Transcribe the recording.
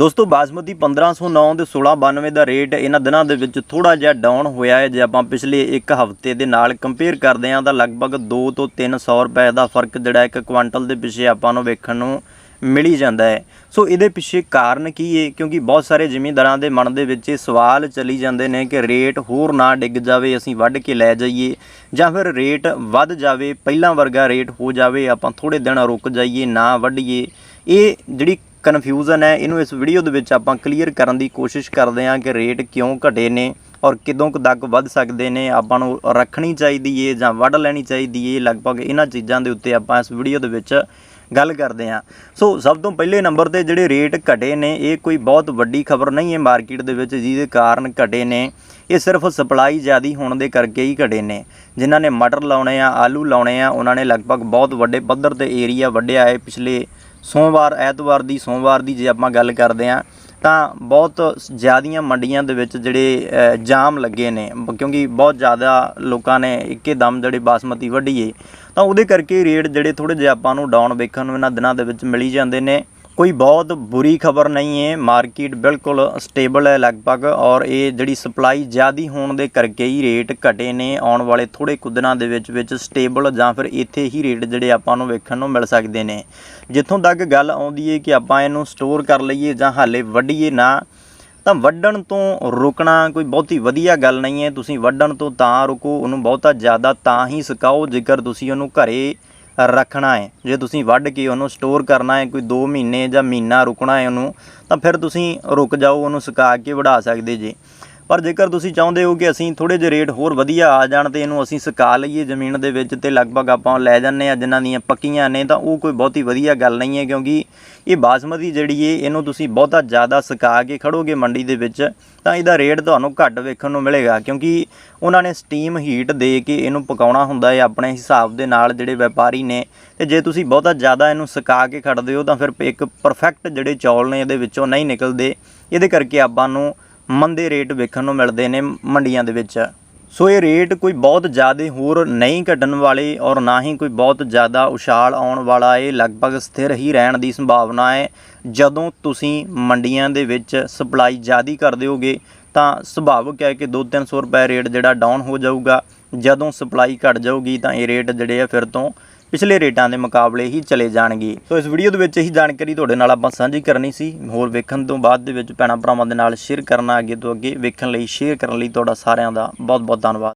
ਦੋਸਤੋ, ਬਾਸਮਤੀ 1509 ਤੇ 1692 ਦਾ ਰੇਟ ਇਹਨਾਂ ਦਿਨਾਂ ਦੇ ਵਿੱਚ ਥੋੜਾ ਜਿਹਾ ਡਾਊਨ ਹੋਇਆ ਹੈ। ਜੇ ਆਪਾਂ ਪਿਛਲੇ ਇੱਕ ਹਫ਼ਤੇ ਦੇ ਨਾਲ ਕੰਪੇਅਰ ਕਰਦੇ ਹਾਂ ਤਾਂ ਲਗਭਗ 2 ਤੋਂ 300 ਰੁਪਏ ਦਾ ਫ਼ਰਕ ਜਿਹੜਾ ਇੱਕ ਕੁਆਂਟਲ ਦੇ ਪਿੱਛੇ ਆਪਾਂ ਨੂੰ ਵੇਖਣ ਨੂੰ ਮਿਲੀ ਜਾਂਦਾ ਹੈ। ਸੋ ਇਹਦੇ ਪਿੱਛੇ ਕਾਰਨ ਕੀ ਹੈ? ਕਿਉਂਕਿ ਬਹੁਤ ਸਾਰੇ ਜ਼ਿਮੀਂਦਾਰਾਂ ਦੇ ਮਨ ਦੇ ਵਿੱਚ ਇਹ ਸਵਾਲ ਚੱਲੀ ਜਾਂਦੇ ਨੇ ਕਿ ਰੇਟ ਹੋਰ ਨਾ ਡਿੱਗ ਜਾਵੇ, ਅਸੀਂ ਵੱਢ ਕੇ ਲੈ ਜਾਈਏ ਜਾਂ ਫਿਰ ਰੇਟ ਵੱਧ ਜਾਵੇ, ਪਹਿਲਾਂ ਵਰਗਾ ਰੇਟ ਹੋ ਜਾਵੇ, ਆਪਾਂ ਥੋੜੇ ਦਿਨ ਰੁਕ ਜਾਈਏ, ਨਾ ਵੱਢੀਏ। ਇਹ ਜਿਹੜੀ ਕਨਫਿਊਜ਼ਨ ਹੈ। ਇਹਨੂੰ ਇਸ ਵੀਡੀਓ ਦੇ ਵਿੱਚ ਆਪਾਂ ਕਲੀਅਰ ਕਰਨ ਦੀ ਕੋਸ਼ਿਸ਼ ਕਰਦੇ ਹਾਂ ਕਿ ਰੇਟ ਕਿਉਂ ਘਟੇ ਨੇ ਔਰ ਕਿਦੋਂ ਕੁ ਤੱਕ ਵੱਧ ਸਕਦੇ ਨੇ। ਆਪਾਂ ਨੂੰ ਰੱਖਣੀ ਚਾਹੀਦੀ ਏ ਜਾਂ ਵੱਢ ਲੈਣੀ ਚਾਹੀਦੀ ਏ। ਲਗਭਗ ਇਹਨਾਂ ਚੀਜ਼ਾਂ ਦੇ ਉੱਤੇ ਆਪਾਂ ਇਸ ਵੀਡੀਓ ਦੇ ਵਿੱਚ ਗੱਲ ਕਰਦੇ ਹਾਂ। ਸੋ, ਸਭ ਤੋਂ ਪਹਿਲੇ ਨੰਬਰ ਤੇ ਜਿਹੜੇ ਰੇਟ ਘਟੇ ਨੇ, ਇਹ ਕੋਈ ਬਹੁਤ ਵੱਡੀ ਖਬਰ ਨਹੀਂ ਹੈ ਮਾਰਕੀਟ ਦੇ ਵਿੱਚ ਜਿਹਦੇ ਕਾਰਨ ਘਟੇ ਨੇ। ਇਹ ਸਿਰਫ ਸਪਲਾਈ ਜ਼ਿਆਦੀ ਹੋਣ ਦੇ ਕਰਕੇ ਹੀ ਘਟੇ ਨੇ। ਜਿਨ੍ਹਾਂ ਨੇ ਮਟਰ ਲਾਉਣੇ ਆ, ਆਲੂ ਲਾਉਣੇ ਆ, ਉਹਨਾਂ ਨੇ ਲਗਭਗ ਬਹੁਤ ਵੱਡੇ ਪੱਧਰ ਤੇ ਏਰੀਆ ਵੱਢਿਆ ਹੈ ਪਿਛਲੇ ਸੋਮਵਾਰ, ਐਤਵਾਰ ਦੀ ਸੋਮਵਾਰ ਦੀ ਜੇ ਆਪਾਂ ਗੱਲ ਕਰਦੇ ਹਾਂ, ਤਾਂ ਬਹੁਤ ਜ਼ਿਆਦੀਆਂ ਮੰਡੀਆਂ ਦੇ ਵਿੱਚ ਜਿਹੜੇ ਜਾਮ ਲੱਗੇ ਨੇ, ਕਿਉਂਕਿ ਬਹੁਤ ਜ਼ਿਆਦਾ ਲੋਕਾਂ ਨੇ ਇੱਕੇ ਦਮ ਜਿਹੜੇ ਬਾਸਮਤੀ ਵੱਢੀਏ, ਤਾਂ ਉਹਦੇ ਕਰਕੇ ਰੇਟ ਜਿਹੜੇ ਥੋੜੇ ਜਿਹਾ ਆਪਾਂ ਨੂੰ ਡਾਊਨ ਵੇਖਣ ਨੂੰ ਇਹਨਾਂ ਦਿਨਾਂ ਦੇ ਵਿੱਚ ਮਿਲੀ ਜਾਂਦੇ ਨੇ। ਕੋਈ ਬਹੁਤ ਬੁਰੀ ਖਬਰ ਨਹੀਂ ਹੈ। ਮਾਰਕੀਟ ਬਿਲਕੁਲ ਸਟੇਬਲ ਹੈ ਲਗਭਗ ਔਰ ਇਹ ਜਿਹੜੀ ਸਪਲਾਈ ਜ਼ਿਆਦੀ ਹੋਣ ਦੇ ਕਰਕੇ ਹੀ ਰੇਟ ਘਟੇ ਨੇ। ਆਉਣ ਵਾਲੇ ਥੋੜੇ ਕੁ ਦਿਨਾਂ ਦੇ ਵਿੱਚ ਵਿੱਚ ਸਟੇਬਲ ਜਾਂ ਫਿਰ ਇੱਥੇ ਹੀ ਰੇਟ ਜਿਹੜੇ ਆਪਾਂ ਨੂੰ ਵੇਖਣ ਨੂੰ ਮਿਲ ਸਕਦੇ ਨੇ। ਜਿੱਥੋਂ ਤੱਕ ਗੱਲ ਆਉਂਦੀ ਹੈ ਕਿ ਆਪਾਂ ਇਹਨੂੰ ਸਟੋਰ ਕਰ ਲਈਏ ਜਾਂ ਹਾਲੇ ਵੱਢੀਏ ਨਾ, ਤਾਂ ਵੱਢਣ ਤੋਂ ਰੁਕਣਾ ਕੋਈ ਬਹੁਤੀ ਵਧੀਆ ਗੱਲ ਨਹੀਂ ਹੈ। ਤੁਸੀਂ ਵੱਢਣ ਤੋਂ ਤਾਂ ਰੁਕੋ, ਉਹਨੂੰ ਬਹੁਤਾ ਜ਼ਿਆਦਾ ਤਾਂ ਹੀ ਸੁਕਾਓ। ਜੇਕਰ ਤੁਸੀਂ ਉਹਨੂੰ ਘਰੇ ਰੱਖਣਾ ਹੈ। ਜੇ ਤੁਸੀਂ ਵੱਢ ਕੇ ਉਹਨੂੰ ਸਟੋਰ ਕਰਨਾ ਹੈ, ਕੋਈ 2 ਮਹੀਨੇ ਜਾਂ ਮਹੀਨਾ ਰੁਕਣਾ ਹੈ ਉਹਨੂੰ, ਤਾਂ ਫਿਰ ਤੁਸੀਂ ਰੁਕ ਜਾਓ, ਉਹਨੂੰ ਸੁਕਾ ਕੇ ਵਢਾ ਸਕਦੇ ਜੀ। ਪਰ ਜੇਕਰ ਤੁਸੀਂ ਚਾਹੁੰਦੇ ਹੋ ਕਿ ਅਸੀਂ ਥੋੜੇ ਜਿਹੇ ਰੇਟ ਹੋਰ ਵਧੀਆ ਆ ਜਾਣ ਤੇ ਇਹਨੂੰ ਅਸੀਂ ਸੁਕਾ ਲਈਏ ਜ਼ਮੀਨ ਦੇ ਵਿੱਚ ਤੇ ਲਗਭਗ ਆਪਾਂ ਲੈ ਜਾਂਦੇ ਆ ਜਿਨ੍ਹਾਂ ਦੀਆਂ ਪੱਕੀਆਂ ਨੇ, ਤਾਂ ਉਹ ਕੋਈ ਬਹੁਤੀ ਵਧੀਆ ਗੱਲ ਨਹੀਂ ਹੈ ਕਿਉਂਕਿ ਇਹ ਬਾਸਮਤੀ ਜਿਹੜੀ ਏ, ਇਹਨੂੰ ਤੁਸੀਂ ਬਹੁਤਾ ਜ਼ਿਆਦਾ ਸੁਕਾ ਕੇ ਖੜੋਗੇ ਮੰਡੀ ਦੇ ਵਿੱਚ, ਤਾਂ ਇਹਦਾ ਰੇਟ ਤੁਹਾਨੂੰ ਘੱਟ ਵੇਖਣ ਨੂੰ ਮਿਲੇਗਾ ਕਿਉਂਕਿ ਉਹਨਾਂ ਨੇ ਸਟੀਮ ਹੀਟ ਦੇ ਕੇ ਇਹਨੂੰ ਪਕਾਉਣਾ ਹੁੰਦਾ ਹੈ ਆਪਣੇ ਹਿਸਾਬ ਦੇ ਨਾਲ ਜਿਹੜੇ ਵਪਾਰੀ ਨੇ, ਤੇ ਜੇ ਤੁਸੀਂ ਬਹੁਤਾ ਜ਼ਿਆਦਾ ਇਹਨੂੰ ਸੁਕਾ ਕੇ ਖੜਦੇ ਹੋ ਤਾਂ ਫਿਰ ਇੱਕ ਪਰਫੈਕਟ ਜਿਹੜੇ ਚੌਲ ਨੇ ਇਹਦੇ ਵਿੱਚੋਂ ਨਹੀਂ ਨਿਕਲਦੇ, ਇਹਦੇ ਕਰਕੇ ਆਪਾਂ ਨੂੰ ਮੰਦੇ ਰੇਟ ਵੇਖਣ ਨੂੰ ਮਿਲਦੇ ਨੇ ਮੰਡੀਆਂ ਦੇ ਵਿੱਚ। ਸੋ ਇਹ ਰੇਟ ਕੋਈ ਬਹੁਤ ਜ਼ਿਆਦਾ ਹੋਰ ਨਹੀਂ ਘਟਣ ਵਾਲੇ ਔਰ ਨਾ ਹੀ ਕੋਈ ਬਹੁਤ ਜ਼ਿਆਦਾ ਉਛਾਲ ਆਉਣ ਵਾਲਾ ਇਹ ਲਗਭਗ ਸਥਿਰ ਹੀ ਰਹਿਣ ਦੀ ਸੰਭਾਵਨਾ ਹੈ। ਜਦੋਂ ਤੁਸੀਂ ਮੰਡੀਆਂ ਦੇ ਵਿੱਚ ਸਪਲਾਈ ਜ਼ਿਆਦੀ ਕਰ ਦਿਓਗੇ, ਤਾਂ ਸੁਭਾਵਿਕ ਹੈ ਕਿ 2-300 ਰੁਪਏ ਰੇਟ ਜਿਹੜਾ ਡਾਊਨ ਹੋ ਜਾਊਗਾ। ਜਦੋਂ ਸਪਲਾਈ ਘਟ ਜਾਊਗੀ ਤਾਂ ਇਹ ਰੇਟ ਜਿਹੜੇ ਆ ਫਿਰ ਤੋਂ ਪਿਛਲੇ ਰੇਟਾਂ ਦੇ ਮੁਕਾਬਲੇ ਹੀ ਚਲੇ ਜਾਣਗੇ। ਸੋ ਇਸ ਵੀਡੀਓ ਦੇ ਵਿੱਚ ਇਹੀ ਜਾਣਕਾਰੀ ਤੁਹਾਡੇ ਨਾਲ ਆਪਾਂ ਸਾਂਝੀ ਕਰਨੀ ਸੀ। ਹੋਰ ਵੇਖਣ ਤੋਂ ਬਾਅਦ ਦੇ ਵਿੱਚ ਭੈਣਾਂ ਭਰਾਵਾਂ ਦੇ ਨਾਲ ਸ਼ੇਅਰ ਕਰਨਾ, ਅੱਗੇ ਤੋਂ ਅੱਗੇ ਵੇਖਣ ਲਈ ਸ਼ੇਅਰ ਕਰਨ ਲਈ ਤੁਹਾਡਾ ਸਾਰਿਆਂ ਦਾ ਬਹੁਤ ਬਹੁਤ ਧੰਨਵਾਦ।